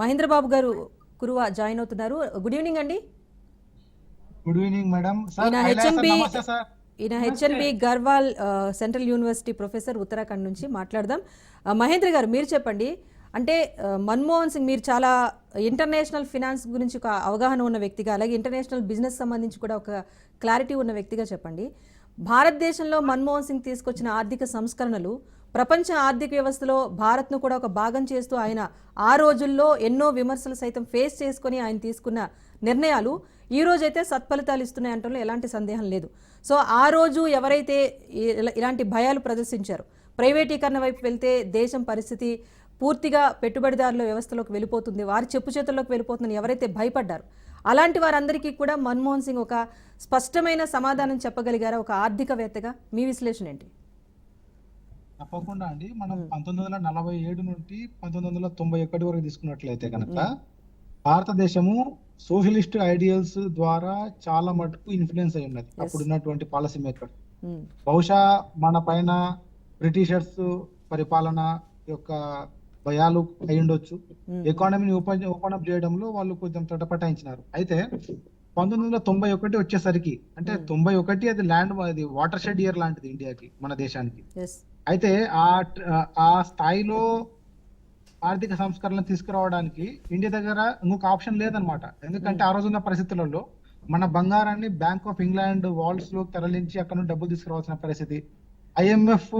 Mahindra Babu garu Kuruva join అవుతున్నారు. Good evening అండి. Good evening madam. ఈయన సార్. ఈయన HNB Garhwal central university professor Uttarakhand నుంచి మాట్లాడదాం. మహేంద్ర గారు మీరు చెప్పండి. అంటే మన్మోహన్ సింగ్ మీరు చాలా ఇంటర్నేషనల్ ఫినాన్స్ గురించి ఒక అవగాహన ఉన్న వ్యక్తిగా అలాగే ఇంటర్నేషనల్ బిజినెస్ సంబంధించి కూడా ఒక క్లారిటీ ఉన్న వ్యక్తిగా చెప్పండి. భారతదేశంలో మన్మోహన్ సింగ్ తీసుకొచ్చిన ఆర్థిక సంస్కరణలు ప్రపంచ ఆర్థిక వ్యవస్థలో భారత్ను కూడా ఒక భాగం చేస్తూ ఆయన ఆ రోజుల్లో ఎన్నో విమర్శలు సైతం ఫేస్ చేసుకుని ఆయన తీసుకున్న నిర్ణయాలు ఈ రోజైతే సత్ఫలితాలు ఇస్తున్నాయి అనటంలో ఎలాంటి సందేహం లేదు. సో ఆ రోజు ఎవరైతే ఇలాంటి భయాలు ప్రదర్శించారు ప్రైవేటీకరణ వైపు వెళ్తే దేశం పరిస్థితి పూర్తిగా పెట్టుబడిదారుల వ్యవస్థలోకి వెళ్ళిపోతుంది వారి చెప్పు చేతుల్లోకి వెళ్ళిపోతుందని ఎవరైతే భయపడ్డారు అలాంటి వారందరికీ కూడా మన్మోహన్ సింగ్ ఒక స్పష్టమైన సమాధానం చెప్పగలిగారా? ఒక ఆర్థికవేత్తగా మీ విశ్లేషణ ఏంటి? తప్పకుండా అండి. మనం పంతొమ్మిది వందల నలభై ఏడు నుండి పంతొమ్మిది వందల తొంభై ఒకటి వరకు తీసుకున్నట్లయితే కనుక భారతదేశము సోషలిస్ట్ ఐడియల్స్ ద్వారా చాలా మటుకు ఇన్ఫ్లుయెన్స్ అయి ఉన్నది. అప్పుడు ఉన్నటువంటి పాలసీ మేకర్ బహుశా మన పైన బ్రిటిషర్స్ పరిపాలన యొక్క భయాలు అయి ఉండొచ్చు. ఎకానమీని ఓపెన్ ఓపెన్ అప్ చేయడంలో వాళ్ళు కొంచెం తటపటాయించినారు. అయితే పంతొమ్మిది వందల తొంభై ఒకటి వచ్చేసరికి అంటే తొంభై ఒకటి అది ల్యాండ్ అది వాటర్ షెడ్ ఇయర్ లాంటిది ఇండియాకి మన దేశానికి. అయితే ఆ ఆ స్థాయిలో ఆర్థిక సంస్కరణలు తీసుకురావడానికి ఇండియా దగ్గర ఇంకొక ఆప్షన్ లేదనమాట ఎందుకంటే ఆ రోజున్న పరిస్థితులలో మన బంగారాన్ని బ్యాంక్ ఆఫ్ ఇంగ్లాండ్ వాల్స్లో తరలించి అక్కడ నుండి డబ్బులు తీసుకురావాల్సిన పరిస్థితి ఐఎంఎఫ్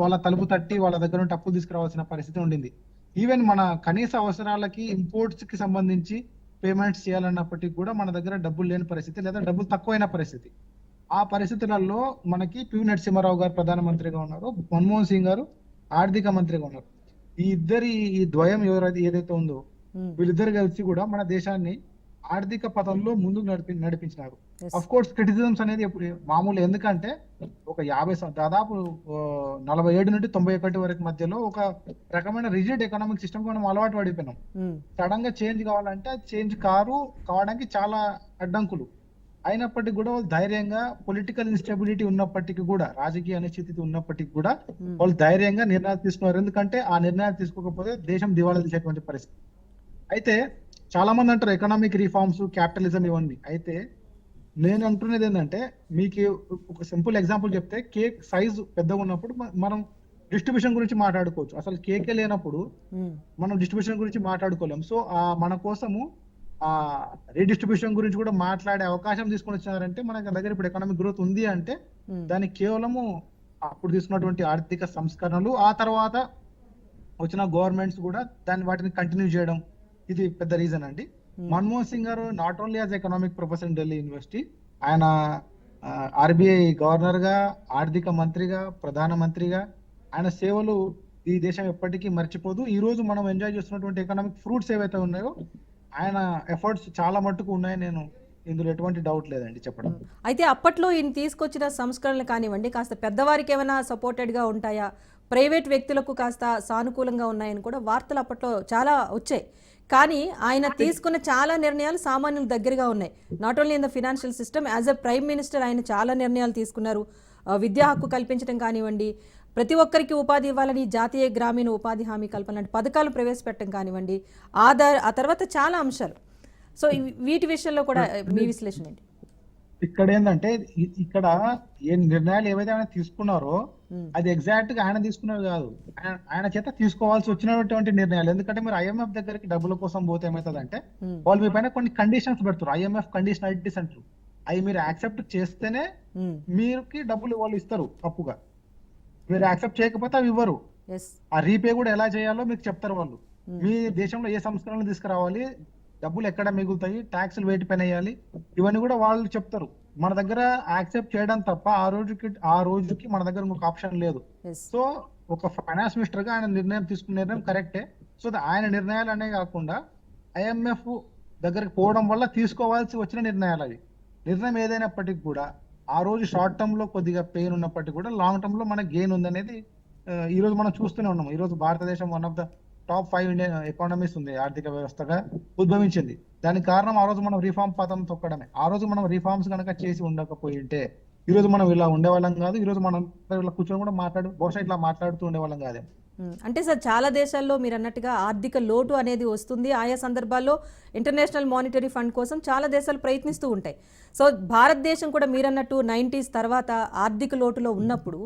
వాళ్ళ తలుపు తట్టి వాళ్ళ దగ్గర నుండి అప్పులు తీసుకురావాల్సిన పరిస్థితి ఉండింది. ఈవెన్ మన కనీస అవసరాలకి ఇంపోర్ట్స్కి సంబంధించి పేమెంట్స్ చేయాలన్నప్పటికీ కూడా మన దగ్గర డబ్బులు లేని పరిస్థితి లేదా డబ్బులు తక్కువైన పరిస్థితి. ఆ పరిస్థితులలో మనకి పివి నరసింహారావు గారు ప్రధానమంత్రిగా ఉన్నారు మన్మోహన్ సింగ్ గారు ఆర్థిక మంత్రిగా ఉన్నారు. ఈ ఇద్దరి ఈ ద్వయం ఎవరైతే ఏదైతే ఉందో వీళ్ళిద్దరు కలిసి కూడా మన దేశాన్ని ఆర్థిక పథంలో ముందుకు నడిపి నడిపించినారు. అఫ్ కోర్స్ క్రిటిసిజమ్స్ అనేది ఎప్పుడు మామూలు ఎందుకంటే ఒక యాభై దాదాపు నలభై ఏడు నుండి తొంభై ఒకటి వరకు మధ్యలో ఒక రకమైన రిజిడ్ ఎకనామిక్ సిస్టమ్ మనం అలవాటు పడిపోయినాం. సడన్గా చేంజ్ కావాలంటే చేంజ్ కారు కావడానికి చాలా అడ్డంకులు. అయినప్పటికీ కూడా వాళ్ళు ధైర్యంగా పొలిటికల్ ఇన్స్టెబిలిటీ ఉన్నప్పటికీ కూడా రాజకీయ అనిశ్చితి ఉన్నప్పటికీ కూడా ఉమ్, వాళ్ళు ధైర్యంగా నిర్ణయాలు తీసుకున్నారు. ఎందుకంటే ఆ నిర్ణయాలు తీసుకోకపోతే దేశం దివాళా తీసేటువంటి పరిస్థితి. అయితే చాలా మంది అంటారు ఎకనామిక్ రిఫార్మ్స్ క్యాపిటలిజం ఇవన్నీ. అయితే నేను అంటున్నది ఏంటంటే మీకు ఒక సింపుల్ ఎగ్జాంపుల్ చెప్తే కేక్ సైజ్ పెద్దగా ఉన్నప్పుడు మనం డిస్ట్రిబ్యూషన్ గురించి మాట్లాడుకోవచ్చు. అసలు కేకే లేనప్పుడు మనం డిస్ట్రిబ్యూషన్ గురించి మాట్లాడుకోలేం. సో ఆ మన కోసము ఆ రీడిస్ట్రిబ్యూషన్ గురించి కూడా మాట్లాడే అవకాశం తీసుకొని వచ్చినారంటే మన దగ్గర ఇప్పుడు ఎకనామిక్ గ్రోత్ ఉంది అంటే దానికి కేవలము అప్పుడు తీసుకున్నటువంటి ఆర్థిక సంస్కరణలు ఆ తర్వాత వచ్చిన గవర్నమెంట్స్ కూడా దాన్ని వాటిని కంటిన్యూ చేయడం. ఇది పెద్ద రీజన్ అండి. Manmohan Singh garu not only as economic professor in Delhi university ఆయన ఆర్బీఐ గవర్నర్గా ఆర్థిక మంత్రిగా ప్రధాన మంత్రిగా ఆయన సేవలు ఈ దేశం ఎప్పటికీ మర్చిపోదు. ఈ రోజు మనం ఎంజాయ్ చేస్తున్నటువంటి ఎకనామిక్ ఫ్రూట్స్ ఏవైతే ఉన్నాయో ఆయన ఎఫర్ట్స్ చాలా మట్టుకు ఉన్నాయని నేను ఇందులో ఎటువంటి డౌట్ లేదండి చెప్పడం. అయితే అప్పట్లో ఈయన తీసుకొచ్చిన సంస్కరణలు కానివ్వండి కాస్త పెద్దవారికి ఏమైనా సపోర్టెడ్గా ఉంటాయా? ప్రైవేట్ వ్యక్తులకు కాస్త సానుకూలంగా ఉన్నాయని కూడా వార్తలు అప్పట్లో చాలా వచ్చాయి. కానీ ఆయన తీసుకున్న చాలా నిర్ణయాలు సామాన్యుల దగ్గరగా ఉన్నాయి. Not only in the financial system as a prime minister ఆయన చాలా నిర్ణయాలు తీసుకున్నారు. ఆ, విద్యా హక్కు కల్పించడం కానివ్వండి ప్రతి ఒక్కరికి ఉపాధి ఇవ్వాలని జాతీయ గ్రామీణ ఉపాధి హామీ కల్పన లాంటి పథకాలు ప్రవేశపెట్టడం కానివ్వండి ఆధార్ ఆ తర్వాత చాలా అంశాలు. సో వీటి విషయంలో కూడా మీ విశ్లేషణ ఏంటి? ఇక్కడ ఏంటంటే ఇక్కడ ఏ నిర్ణయాలు ఏవైతే ఆయన తీసుకున్నారో అది ఎగ్జాక్ట్గా ఆయన తీసుకున్నది కాదు. ఆయన చేత తీసుకోవాల్సి వచ్చినటువంటి నిర్ణయాలు. ఎందుకంటే మీరు ఐఎంఎఫ్ దగ్గరికి డబ్బుల కోసం పోతే ఏమవుతుందంటే వాళ్ళు మీ పైన కొన్ని కండిషన్స్ పెడతారు. ఐఎంఎఫ్ కండిషనాలిటీస్ అంటారు అవి మీరు యాక్సెప్ట్ చేస్తేనే మీరుకి డబ్బులు వాళ్ళు ఇస్తారు అప్పుగా మీరు యాక్సెప్ట్ చేయకపోతే అవి ఇవ్వరు. ఆ రీపే కూడా ఎలా చేయాలో మీకు చెప్తారు వాళ్ళు. మీ దేశంలో ఏ సంస్కరణలు తీసుకురావాలి? డబ్బులు ఎక్కడ మిగులుతాయి? ట్యాక్సులు వేటి పైన వేయాలి. ఇవన్నీ కూడా వాళ్ళు చెప్తారు. మన దగ్గర యాక్సెప్ట్ చేయడం తప్ప ఆ రోజుకి ఆ రోజుకి మన దగ్గర ఇంకొక ఆప్షన్ లేదు. సో ఒక ఫైనాన్స్ మినిస్టర్గా ఆయన నిర్ణయం తీసుకున్న నిర్ణయం కరెక్టే సో ఆయన నిర్ణయాలు అనే కాకుండా ఐఎంఎఫ్ దగ్గరికి పోవడం వల్ల తీసుకోవాల్సి వచ్చిన నిర్ణయాలు అవి. నిర్ణయం ఏదైనప్పటికీ కూడా ఆ రోజు షార్ట్ టర్మ్లో కొద్దిగా పెయిన్ ఉన్నప్పటికీ కూడా లాంగ్ టర్మ్లో మనకి గెయిన్ ఉందనేది ఈ రోజు మనం చూస్తూనే ఉన్నాం ఈ రోజు భారతదేశం one of the top five Indian economies ఉంది ఆర్థిక వ్యవస్థగా ఉద్భవించింది. దానికి కారణం ఆ రోజు మనం రిఫార్మ్ పదం తొక్కడమే. ఆ రోజు మనం రిఫార్మ్స్ కనుక చేసి ఉండకపోయి ఉంటే ఈ రోజు మనం ఇలా ఉండేవాళ్ళం కాదు ఈ రోజు మనం ఇలా కూర్చొని కూడా మాట్లాడు బహుశా ఇట్లా మాట్లాడుతూ ఉండేవాళ్ళం కాదే. అంటే సార్ చాలా దేశాల్లో మీరు అన్నట్టుగా ఆర్థిక లోటు అనేది వస్తుంది. ఆయా సందర్భాల్లో ఇంటర్నేషనల్ మానిటరీ ఫండ్ కోసం చాలా దేశాలు ప్రయత్నిస్తూ ఉంటాయి. సో భారతదేశం కూడా మీరన్నట్టు నైంటీస్ తర్వాత ఆర్థిక లోటులో ఉన్నప్పుడు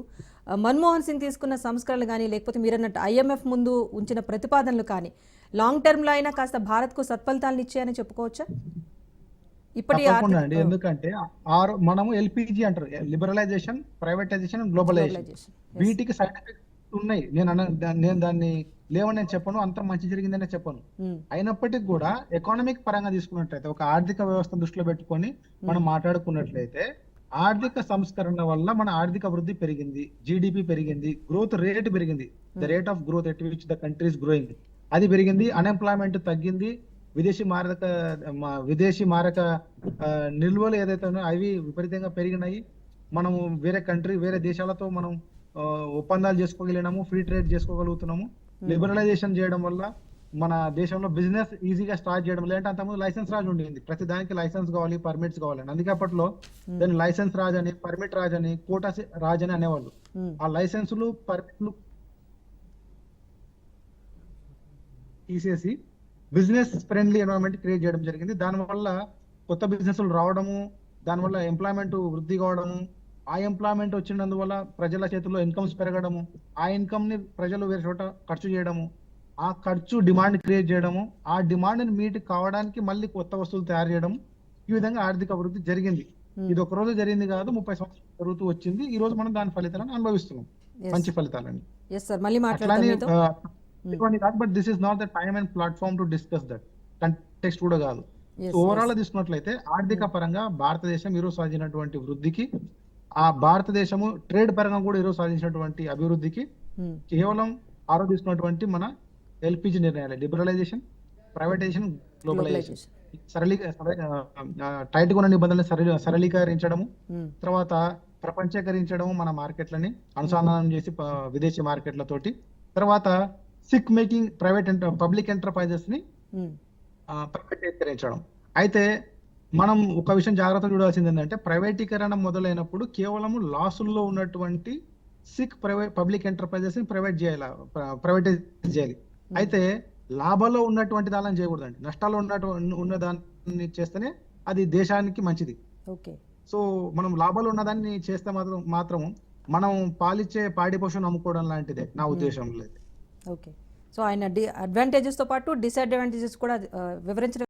మన్మోహన్ సింగ్ తీసుకున్న సంస్కరణలు కానీ లేకపోతే మీరన్నట్టు ఐఎంఎఫ్ ముందు ఉంచిన ప్రతిపాదనలు కానీ లాంగ్ టర్మ్లో అయినా కాస్త భారత్కు సత్ఫలితాలను ఇచ్చాయని చెప్పుకోవచ్చా? ఇప్పటి తప్పకుండా ఆర్థిక- అండి. ఎందుకంటే ఆరు మనము ఎల్పిజి అంటారు. Liberalisation privatisation globalisation. వీటికి సైడ్ ఎఫెక్ట్స్ ఉన్నాయి. నేను నేను దాన్ని లేవని నేను చెప్పను అంత మంచి జరిగిందనే చెప్పను. ఉమ్, అయినప్పటికీ కూడా ఎకానమిక్ పరంగా తీసుకున్నట్లయితే ఒక ఆర్థిక వ్యవస్థను దృష్టిలో పెట్టుకొని మనం మాట్లాడుకున్నట్లయితే ఆర్థిక సంస్కరణ వల్ల మన ఆర్థిక వృద్ధి పెరిగింది జీడిపి పెరిగింది గ్రోత్ రేట్ పెరిగింది. The rate of growth at which the countries growing అది పెరిగింది అన్ఎంప్లాయ్మెంట్ తగ్గింది విదేశీ మారక విదేశీ మారక నిల్వలు ఏదైతే ఉన్నాయో అవి విపరీతంగా పెరిగినాయి. మనము వేరే కంట్రీ వేరే దేశాలతో మనం ఒప్పందాలు చేసుకోగలిగినాము ఫ్రీ ట్రేడ్ చేసుకోగలుగుతున్నాము. లిబరలైజేషన్ చేయడం వల్ల మన దేశంలో బిజినెస్ ఈజీగా స్టార్ట్ చేయడం లేదంటే అంతకుముందు లైసెన్స్ రాజ్ ఉండింది. ప్రతి దానికి లైసెన్స్ కావాలి పర్మిట్స్ కావాలి అందుకే అప్పట్లో దాన్ని లైసెన్స్ రాజ్ అని పర్మిట్ రాజ్ అని కోటా రాజ్ అని అనేవాళ్ళు. ఉమ్, ఆ లైసెన్సులు పర్మిట్లు తీసేసి బిజినెస్ ఫ్రెండ్లీ ఎన్వైరన్మెంట్ క్రియేట్ చేయడం జరిగింది. దానివల్ల కొత్త బిజినెస్లు రావడము దానివల్ల ఎంప్లాయ్మెంట్ వృద్ధి కావడము ఆ ఎంప్లాయ్మెంట్ వచ్చినందువల్ల ప్రజల చేతుల్లో ఇన్కమ్స్ పెరగడము ఆ ఇన్కమ్ని ప్రజలు వేరే చోట ఖర్చు చేయడము ఆ ఖర్చు డిమాండ్ క్రియేట్ చేయడము ఆ డిమాండ్ మీట్ కావడానికి మళ్ళీ కొత్త వస్తువులు తయారు చేయడం ఈ విధంగా ఆర్థిక అభివృద్ధి జరిగింది. ఇది ఒక రోజు జరిగింది కాదు ముప్పై సంవత్సరాలు జరుగుతూ వచ్చింది. ఈ రోజు మనం దాని ఫలితాలను అనుభవిస్తున్నాం. మంచి ఫలితాలని. But this is not the time and platform to discuss that context కూడా కాదు. ఓవరాల్ తీసుకున్నట్లయితే ఆర్థిక పరంగా భారతదేశం ఈరోజు సాధించినటువంటి వృద్ధికి ఆ భారతదేశము ట్రేడ్ పరంగా కూడా ఈరోజు సాధించినటువంటి అభివృద్ధికి కేవలం ఆ రోజు తీసుకున్నటువంటి మన ఎల్పిజి నిర్ణయాలు లిబరలైజేషన్ ప్రైవేటైజేషన్ గ్లోబలైజేషన్. సరళీ టైట్గా ఉన్న నిబంధనలు సరళీ సరళీకరించడము ఉమ్, తర్వాత ప్రపంచీకరించడం మన మార్కెట్లని అనుసంధానం చేసి విదేశీ మార్కెట్లతోటి. తర్వాత సిక్ మేకింగ్ ప్రైవేట్ పబ్లిక్ ఎంటర్ప్రైజెస్ని ఆ, ప్రైవేటీకరించడం. అయితే మనం ఒక విషయం జాగ్రత్తగా చూడాల్సింది ఏంటంటే ప్రైవేటీకరణ మొదలైనప్పుడు కేవలం లాసుల్లో ఉన్నటువంటి సిక్ ప్రైవేట్ పబ్లిక్ ఎంటర్ప్రైజెస్ని ప్రైవేట్ చేయాలి ప్రైవేటైజ్ చేయాలి. అయితే లాభాల్లో ఉన్నటువంటి దానిని చేయకూడదండి. నష్టాల్లో ఉన్నటువంటి ఉన్న దాన్ని చేస్తేనే అది దేశానికి మంచిది. ఓకే. సో మనం లాభాలు ఉన్నదాన్ని చేస్తే మాత్రం మాత్రం మనం పాలిచ్చే పాడి పశువును అమ్ముకోవడం లాంటిదే నా ఉద్దేశంలో ఓకే. సో ఆయన డి అడ్వాంటేజెస్తో పాటు డిసడ్వాంటేజెస్ కూడా ఆ, వివరించడం